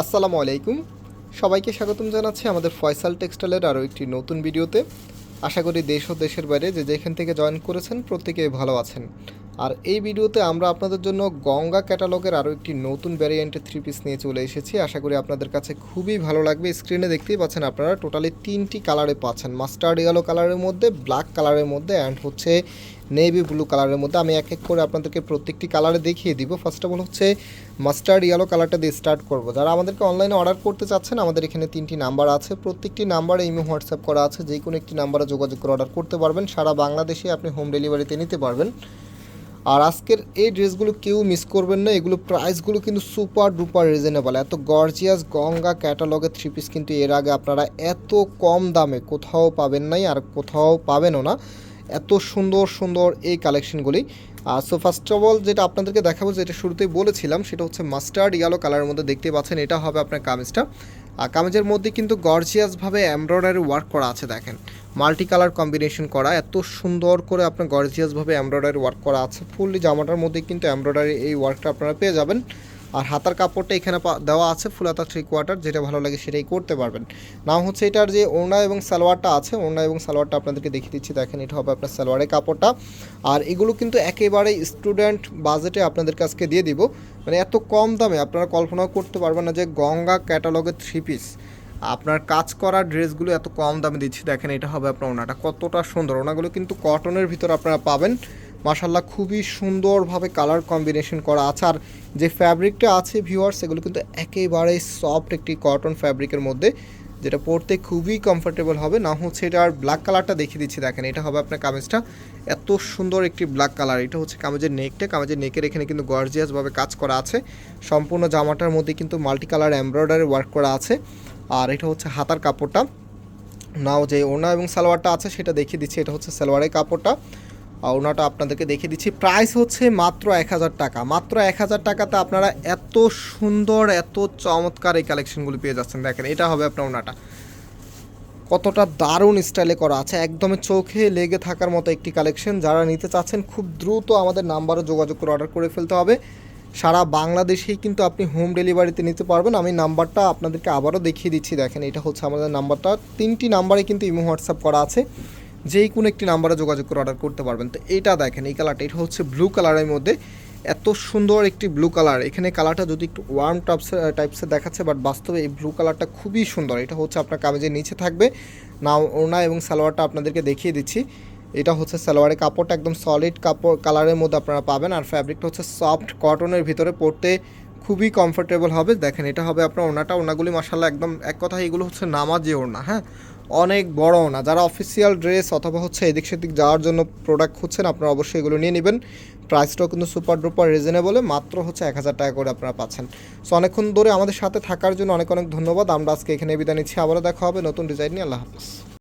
আসসালামু আলাইকুম। সবাইকে স্বাগতম জানাচ্ছি আমাদের ফয়সাল টেক্সটাইলের আরও একটি নতুন ভিডিওতে। আশা করি দেশ ও দেশের বাইরে যে যেখান থেকে জয়েন করেছেন প্রত্যেকে ভালো আছেন। আর এই ভিডিওতে আমরা আপনাদের জন্য গঙ্গা ক্যাটালগের আরও একটি নতুন ভ্যারিয়েন্টের থ্রি পিস নিয়ে চলে এসেছি। আশা করি আপনাদের কাছে খুবই ভালো লাগবে। স্ক্রিনে দেখতেই পাচ্ছেন আপনারা টোটালি তিনটি কালারে পাচ্ছেন। মাস্টার্ড ইয়েলো কালারের মধ্যে ব্ল্যাক কালারের মধ্যে অ্যান্ড হচ্ছে নেভি ব্লু কালারের মধ্যে। আমি এক এক করে আপনাদেরকে প্রত্যেকটি কালারে দেখিয়ে দিব। ফার্স্ট অফ অল হচ্ছে মাস্টার্ড ইয়েলো কালারটা দিয়ে স্টার্ট করব। যারা আমাদেরকে অনলাইনে অর্ডার করতে চাচ্ছেন, আমাদের এখানে তিনটি নাম্বার আছে। প্রত্যেকটি নাম্বারে ইমো হোয়াটসঅ্যাপ করা আছে। যে কোনো একটি নাম্বারে যোগাযোগ করে অর্ডার করতে পারবেন। সারা বাংলাদেশে আপনি হোম ডেলিভারিতে নিতে পারবেন। আর আজকের এই ড্রেসগুলো কেউ মিস করবেন না, এগুলো প্রাইসগুলো কিন্তু সুপার ডুপার রিজনেবল এত গর্জিয়াস গঙ্গা ক্যাটালগের থ্রি পিস কিন্তু এর আগে আপনারা এত কম দামে কোথাও পাবেন নাই আর কোথাও পাবেনও না। এত সুন্দর সুন্দর এই কালেকশনগুলি সো ফার্স্ট অফ অল যেটা আপনাদেরকে দেখাবো, যেটা শুরুতেই বলেছিলাম, সেটা হচ্ছে মাস্টার্ড ইয়েলো কালারের মধ্যে দেখতে পাচ্ছেন, এটা হবে আপনার কামিজটা। কামিজের মধ্যে কিন্তু গর্জিয়াসভাবে এমব্রয়ডারি ওয়ার্ক করা আছে, দেখেন। মাল্টি কালার কম্বিনেশন করা, এত সুন্দর করে আপনার গর্জিয়াসভাবে এমব্রয়ডারি ওয়ার্ক করা আছে। ফুললি জামাটার মধ্যে কিন্তু এমব্রয়ডারি এই ওয়ার্কটা আপনারা পেয়ে যাবেন। আর হাতার কাপড়টা এখানে দেওয়া আছে, ফুল হাতা থ্রি কোয়ার্টার যেটা ভালো লাগে সেটাই করতে পারবেন। নাম হচ্ছে এটার যে ওড়না এবং সালোয়ারটা আছে, ওড়না এবং সালোয়ারটা আপনাদেরকে দেখিয়ে দিচ্ছি, দেখেন এটা হবে আপনার সালোয়ারের কাপড়টা। আর এগুলো কিন্তু একেবারে স্টুডেন্ট বাজেটে আপনাদের কাছকে দিয়ে দিব। মানে এত কম দামে আপনারা কল্পনাও করতে পারবেন না যে গঙ্গা ক্যাটালগের থ্রি পিস আপনার কাজ করা ড্রেসগুলো এত কম দামে দিচ্ছি, দেখেন এটা হবে আপনার ওনাটা কতটা সুন্দর। ওনাগুলো কিন্তু কটনের ভিতর আপনারা পাবেন। মাসাল্লাহ খুবই সুন্দরভাবে কালার কম্বিনেশন করা আছে। আর যে ফ্যাব্রিকটা আছে ভিউয়ার্স এগুলো কিন্তু একেবারে সফট একটি কটন ফ্যাব্রিকের মধ্যে, যেটা পরতে খুবই কমফোর্টেবল হবে। না হচ্ছে এটা আর ব্ল্যাক কালারটা দেখিয়ে দিচ্ছি, দেখেন, এটা হবে আপনার কামিজটা। এত সুন্দর একটি ব্ল্যাক কালার এটা হচ্ছে কামিজের নেকটা কামিজের নেকের এখানে কিন্তু গর্জিয়াসভাবে কাজ করা আছে। সম্পূর্ণ জামাটার মধ্যে কিন্তু মাল্টি কালার এমব্রয়ডারি ওয়ার্ক করা আছে। আর এটা হচ্ছে হাতার কাপড়টা। নাও যে ওনা এবং সালোয়ারটা আছে, সেটা দেখিয়ে দিচ্ছি, এটা হচ্ছে সালোয়ারের কাপড়টা। ওনাটা আপনাদেরকে দেখিয়ে দিচ্ছি। প্রাইস হচ্ছে মাত্র এক হাজার টাকা। মাত্র এক হাজার টাকাতে আপনারা এত সুন্দর, এত চমৎকার এই কালেকশনগুলো পেয়ে যাচ্ছেন। দেখেন, এটা হবে আপনার ওনাটা। কতটা দারুণ স্টাইলে করা আছে। একদমই চোখে লেগে থাকার মতো একটি কালেকশন যারা নিতে চাচ্ছেন, খুব দ্রুত আমাদের নাম্বারে যোগাযোগ করে অর্ডার করে ফেলতে হবে। সারা বাংলাদেশেই কিন্তু আপনি হোম ডেলিভারিতে নিতে পারবেন। আমি নাম্বারটা আপনাদেরকে আবারও দেখিয়ে দিচ্ছি। দেখেন, এটা হচ্ছে আমাদের নাম্বারটা। তিনটি নাম্বারে কিন্তু ইমো হোয়াটসঅ্যাপ করা আছে। যেই কোনো একটি নাম্বারে যোগাযোগ করে অর্ডার করতে পারবেন। তো এটা দেখেন, এই কালারটা এটা হচ্ছে ব্লু কালারের মধ্যে এত সুন্দর একটি ব্লু কালার এখানে কালারটা যদি একটু ওয়ার্ম টাইপসের টাইপসের দেখাচ্ছে বাট বাস্তবে এই ব্লু কালারটা খুবই সুন্দর। এটা হচ্ছে আপনার কামিজের নিচে থাকবে। না ওনা এবং সালোয়ারটা আপনাদেরকে দেখিয়ে দিচ্ছি। এটা হচ্ছে সালোয়ারের কাপড়টা, একদম সলিড কাপড় কালারের মধ্যে আপনারা পাবেন। আর ফ্যাব্রিকটা হচ্ছে সফট কটনের ভিতরে পরতে খুবই কমফোর্টেবল হবে। দেখেন, এটা হবে আপনার ওনাটা ওনাগুলি মাসাল্লাহ একদম এক কথা এগুলো হচ্ছে নামাজি ওড়না হ্যাঁ? অনেক বড় না। যারা অফিসিয়াল ড্রেস অথবা হচ্ছে এদিক সেদিক যাওয়ার জন্য প্রোডাক্ট খুঁজছেন, আপনারা অবশ্যই এগুলো নিয়ে নেবেন। প্রাইসটাও কিন্তু সুপার ডুপার রিজনেবলে মাত্র হচ্ছে এক হাজার টাকা করে আপনারা পাচ্ছেন। সো অনেকক্ষণ ধরে আমাদের সাথে থাকার জন্য অনেক অনেক ধন্যবাদ। আমরা আজকে এখানে বিদায় নিচ্ছি। আবারও দেখা হবে নতুন ডিজাইন নিয়ে। আল্লাহ হাফিজ।